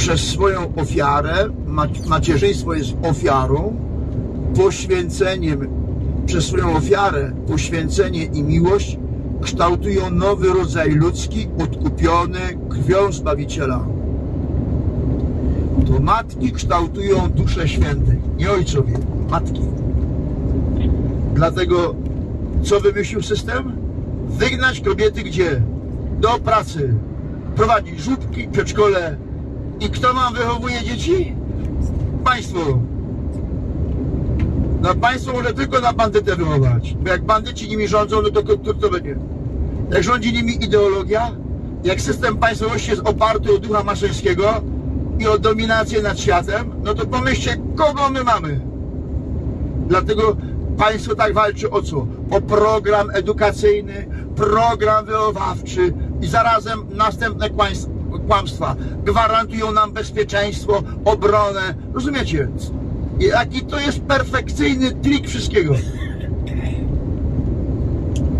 przez swoją ofiarę, ma- macierzyństwo jest ofiarą, poświęceniem, przez swoją ofiarę, poświęcenie i miłość kształtują nowy rodzaj ludzki, odkupiony krwią Zbawiciela. To matki kształtują duszę świętych, nie ojcowie, matki. Dlatego co wymyślił system? Wygnać kobiety gdzie? Do pracy. Prowadzić żłóbki, przedszkole. I kto nam wychowuje dzieci? Państwo. No państwo może tylko na bandytę wychować. Bo jak bandyci nimi rządzą, no to kto to będzie? Jak rządzi nimi ideologia, jak system państwowości jest oparty o ducha maszyńskiego i o dominację nad światem, no to pomyślcie, kogo my mamy. Dlatego państwo tak walczy o co? O program edukacyjny, program wychowawczy i zarazem następne kłańs- kłamstwa. Gwarantują nam bezpieczeństwo, obronę. Rozumiecie? Jaki to jest perfekcyjny trik wszystkiego.